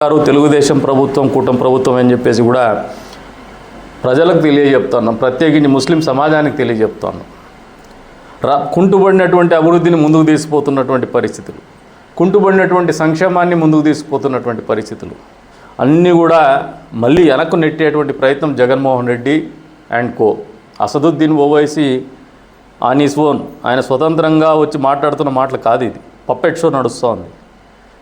గారు తెలుగుదేశం ప్రభుత్వం కూటమి ప్రభుత్వం అని చెప్పేసి కూడా ప్రజలకు తెలియజెప్తున్నాం ప్రత్యేకించి ముస్లిం సమాజానికి తెలియజెప్తున్నాం రా కుంటుబడినటువంటి అభివృద్ధిని ముందుకు తీసుకుపోతున్నటువంటి పరిస్థితులు కుంటుబడినటువంటి సంక్షేమాన్ని ముందుకు తీసుకుపోతున్నటువంటి పరిస్థితులు అన్నీ కూడా మళ్ళీ వెనక్కు నెట్టేటువంటి ప్రయత్నం Jaganmohan Reddy and co. Asaduddin Owaisi on his own ఆయన స్వతంత్రంగా వచ్చి మాట్లాడుతున్న మాటలు కాదు ఇది. పప్పెట్ షో నడుస్తోంది.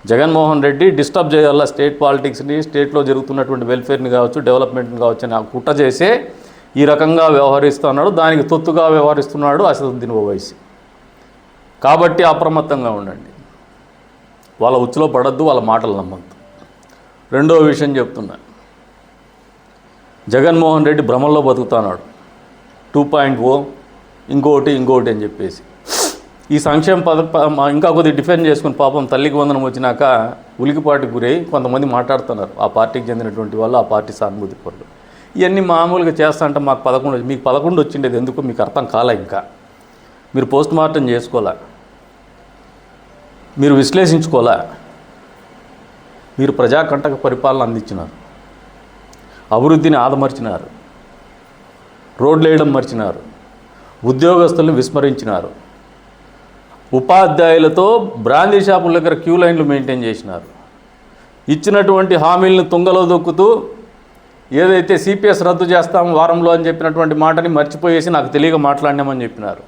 జగన్మోహన్ రెడ్డి డిస్టర్బ్ చేయాల స్టేట్ పాలిటిక్స్ని స్టేట్లో జరుగుతున్నటువంటి వెల్ఫేర్ని కావచ్చు డెవలప్మెంట్ని కావచ్చు అని కుట్ర చేసే ఈ రకంగా వ్యవహరిస్తున్నాడు. దానికి తొత్తుగా వ్యవహరిస్తున్నాడు అసదుద్దీన్ ఓవైసీ. కాబట్టి అప్రమత్తంగా ఉండండి. వాళ్ళ ఉచ్చులో పడద్దు వాళ్ళ మాటలు నమ్మద్దు. రెండో విషయం చెప్తున్నా. జగన్మోహన్ రెడ్డి భ్రమంలో బతుకుతున్నాడు. టూ పాయింట్ ఓ ఇంకోటి ఇంకోటి అని చెప్పేసి. ఈ సంక్షేమ పద ఇంకా కొద్దిగా డిఫెండ్ చేసుకుని పాపం తల్లికి వందనం వచ్చినాక ఉలికిపాటికి గురై కొంతమంది మాట్లాడుతున్నారు. ఆ పార్టీకి చెందినటువంటి వాళ్ళు ఆ పార్టీ సానుభూతి పనులు ఇవన్నీ మామూలుగా చేస్తా అంటే మాకు పదకొండు మీకు పదకొండు వచ్చిండేది ఎందుకు? మీకు అర్థం కాలే ఇంకా? మీరు పోస్ట్ మార్టం చేసుకోలే మీరు విశ్లేషించుకోలే మీరు ప్రజాకంటక పరిపాలన అందించినారు. అభివృద్ధిని ఆదమర్చినారు. రోడ్లు వేయడం మర్చినారు. ఉద్యోగస్తులను విస్మరించినారు. ఉపాధ్యాయులతో బ్రాందీ షాపుల దగ్గర క్యూ లైన్లు మెయింటైన్ చేసినారు. ఇచ్చినటువంటి హామీలను తుంగలో దొక్కుతూ ఏదైతే సిపిఎస్ రద్దు చేస్తాం వారంలో అని చెప్పినటువంటి మాటని మర్చిపోయేసి నాకు తెలియక మాట్లాడినామని చెప్పినారు.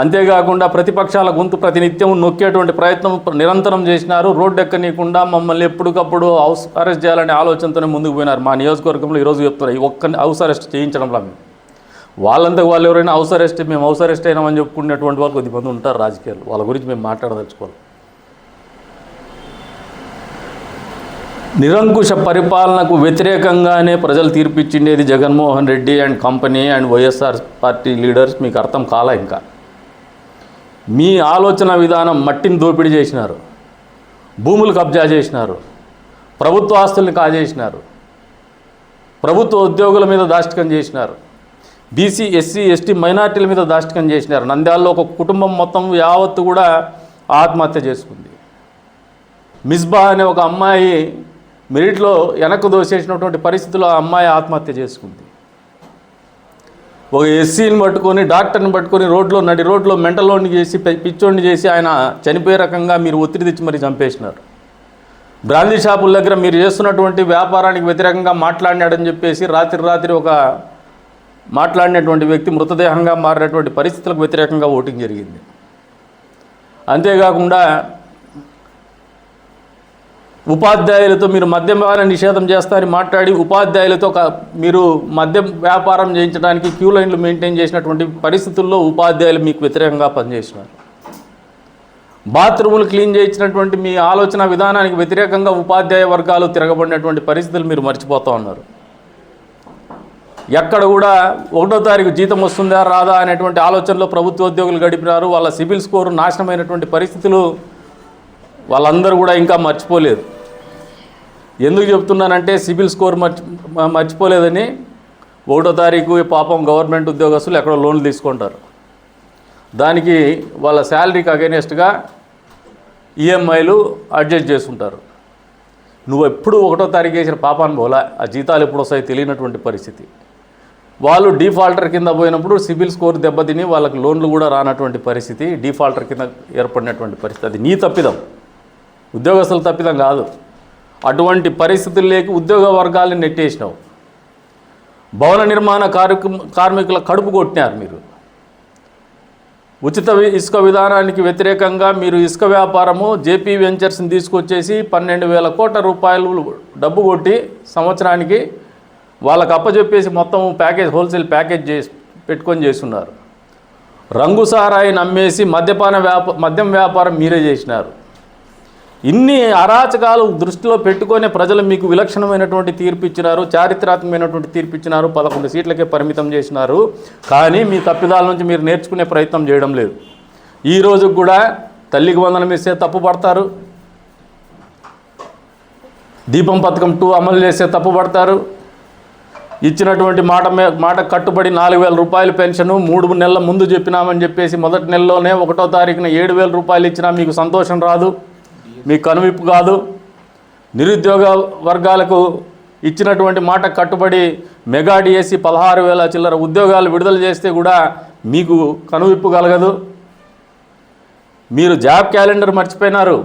అంతేకాకుండా ప్రతిపక్షాల గొంతు ప్రతినిత్యం నొక్కేటువంటి ప్రయత్నం నిరంతరం చేసినారు. రోడ్డు ఎక్కనీయకుండా మమ్మల్ని ఎప్పటికప్పుడు హౌస్ అరెస్ట్ చేయాలనే ఆలోచనతోనే ముందుకు పోయినారు. మా నియోజకవర్గంలో ఈరోజు చెప్తున్నారు ఈ ఒక్క హౌస్ అరెస్ట్ చేయించడంలో మేము. వాళ్ళంతా వాళ్ళు ఎవరైనా హౌస్ అరెస్ట్ మేము హౌస్ అరెస్ట్ అయినామని చెప్పుకునేటువంటి వాళ్ళు కొద్దిమంది ఉంటారు రాజకీయాలు వాళ్ళ గురించి మేము మాట్లాడదలుచుకోవాలి. నిరంకుశ పరిపాలనకు వ్యతిరేకంగానే ప్రజలు తీర్పిచ్చిండేది Jaganmohan Reddy and company and YSR party leaders మీకు అర్థం కాల ఇంకా? మీ ఆలోచన విధానం మట్టిని దోపిడీ చేసినారు. భూములు కబ్జా చేసినారు. ప్రభుత్వ ఆస్తుల్ని కాజేసినారు. ప్రభుత్వ ఉద్యోగుల మీద దాష్టికం చేసినారు. బీసీ ఎస్సీ ఎస్టీ మైనార్టీల మీద దాష్టికం చేసినారు. నంద్యాలలో ఒక కుటుంబం మొత్తం యావత్తు కూడా ఆత్మహత్య చేసుకుంది. మిస్బా అనే ఒక అమ్మాయి మెరిట్లో వెనక్కు దోసేసినటువంటి పరిస్థితుల్లో ఆ అమ్మాయి ఆత్మహత్య చేసుకుంది. ఒక ఎస్సీని పట్టుకొని డాక్టర్ని పట్టుకొని రోడ్లో నడి రోడ్లో మెంటలోని చేసి పిచ్చోడిని చేసి ఆయన చనిపోయే రకంగా మీరు ఒత్తిడి తెచ్చి మరి చంపేసినారు. బ్రాందీ షాపుల దగ్గర మీరు చేస్తున్నటువంటి వ్యాపారానికి వ్యతిరేకంగా మాట్లాడినాడని చెప్పేసి రాత్రి రాత్రి ఒక మాట్లాడినటువంటి వ్యక్తి మృతదేహంగా మారినటువంటి పరిస్థితులకు వ్యతిరేకంగా ఓటింగ్ జరిగింది. అంతేకాకుండా ఉపాధ్యాయులతో మీరు మద్యపాన నిషేధం చేస్తారని మాట్లాడి ఉపాధ్యాయులతో మీరు మద్యం వ్యాపారం చేయించడానికి క్యూ లైన్లు మెయింటైన్ చేసినటువంటి పరిస్థితుల్లో ఉపాధ్యాయులు మీకు వ్యతిరేకంగా పనిచేసినారు బాత్రూములు క్లీన్ చేయించినటువంటి మీ ఆలోచన విధానానికి వ్యతిరేకంగా ఉపాధ్యాయ వర్గాలు తిరగబడినటువంటి పరిస్థితులు మీరు మర్చిపోతూ ఉన్నారు. ఎక్కడ కూడా ఒకటో తారీఖు జీతం వస్తుందా రాదా అనేటువంటి ఆలోచనలో ప్రభుత్వ ఉద్యోగులు గడిపినారు. వాళ్ళ సిబిల్ స్కోరు నాశనమైనటువంటి పరిస్థితులు వాళ్ళందరూ కూడా ఇంకా మర్చిపోలేదు. ఎందుకు చెప్తున్నానంటే సిబిల్ స్కోర్ మర్చి మర్చిపోలేదని ఒకటో తారీఖు పాపం గవర్నమెంట్ ఉద్యోగస్తులు ఎక్కడో లోన్లు తీసుకుంటారు. దానికి వాళ్ళ శాలరీకి అగైనెస్ట్గా ఈఎంఐలు అడ్జస్ట్ చేసుకుంటారు. నువ్వు ఎప్పుడు ఒకటో తారీఖు వేసిన పాపాన్ని పోలా ఆ జీతాలు ఎప్పుడు వస్తాయో తెలియనటువంటి పరిస్థితి. వాళ్ళు డిఫాల్టర్ కింద పోయినప్పుడు సిబిల్ స్కోర్ దెబ్బతిని వాళ్ళకి లోన్లు కూడా రానటువంటి పరిస్థితి డిఫాల్టర్ కింద ఏర్పడినటువంటి పరిస్థితి. అది నీ తప్పిదం. ఉద్యోగస్తుల తప్పిదం కాదు. అటువంటి పరిస్థితులు లేక ఉద్యోగ వర్గాలను నెట్టేసినావు. భవన నిర్మాణ కార్మికు కార్మికుల కడుపు కొట్టినారు మీరు. ఉచిత ఇసుక విధానానికి వ్యతిరేకంగా మీరు ఇసుక వ్యాపారము జేపీ వెంచర్స్ని తీసుకొచ్చేసి పన్నెండు వేల కోట్ల రూపాయలు డబ్బు కొట్టి సంవత్సరానికి వాళ్ళకి అప్పచెప్పేసి మొత్తం ప్యాకేజ్ హోల్సేల్ ప్యాకేజ్ చేసి పెట్టుకొని చేస్తున్నారు. రంగు సారాయిని అమ్మేసి మద్యపాన వ్యాప మద్యం వ్యాపారం మీరే చేసినారు. ఇన్ని అరాచకాలు దృష్టిలో పెట్టుకొని ప్రజలు మీకు విలక్షణమైనటువంటి తీర్పు ఇచ్చినారు చారిత్రాత్మకమైనటువంటి తీర్పు ఇచ్చినారు పదకొండు సీట్లకే పరిమితం చేసినారు. కానీ మీ తప్పిదాల నుంచి మీరు నేర్చుకునే ప్రయత్నం చేయడం లేదు. ఈ కూడా తల్లికి వందనం ఇస్తే తప్పు పడతారు. దీపం పథకం టూ అమలు చేస్తే తప్పు పడతారు. ఇచ్చినటువంటి మాట మాట కట్టుబడి నాలుగు వేల రూపాయలు పెన్షను మూడు నెలల ముందు చెప్పినామని చెప్పేసి మొదటి నెలలోనే ఒకటో తారీఖున ఏడు వేల రూపాయలు ఇచ్చినా మీకు సంతోషం రాదు మీకు కనువిప్పు కాదు. నిరుద్యోగ వర్గాలకు ఇచ్చినటువంటి మాట కట్టుబడి మెగా డిఎస్సి పదహారు వేల చిల్లర ఉద్యోగాలు విడుదల చేస్తే కూడా మీకు కనువిప్పు కలగదు. మీరు జాబ్ క్యాలెండర్ మర్చిపోయినారు.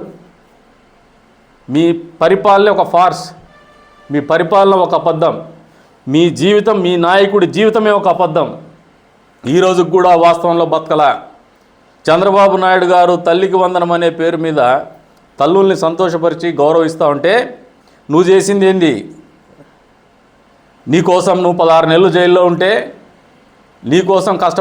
మీ పరిపాలన ఒక ఫార్స్ మీ పరిపాలన ఒక అబద్ధం. మీ జీవితం మీ నాయకుడి జీవితమే ఒక అబద్ధం. ఈ రోజుకు కూడా వాస్తవంలో బతకల. చంద్రబాబు నాయుడు గారు తల్లికి వందనం అనే పేరు మీద తల్లుల్ని సంతోషపరిచి గౌరవిస్తూ ఉంటే నువ్వు చేసింది ఏంది? నీకోసం నువ్వు పదహారు నెలలు జైల్లో ఉంటే నీకోసం కష్ట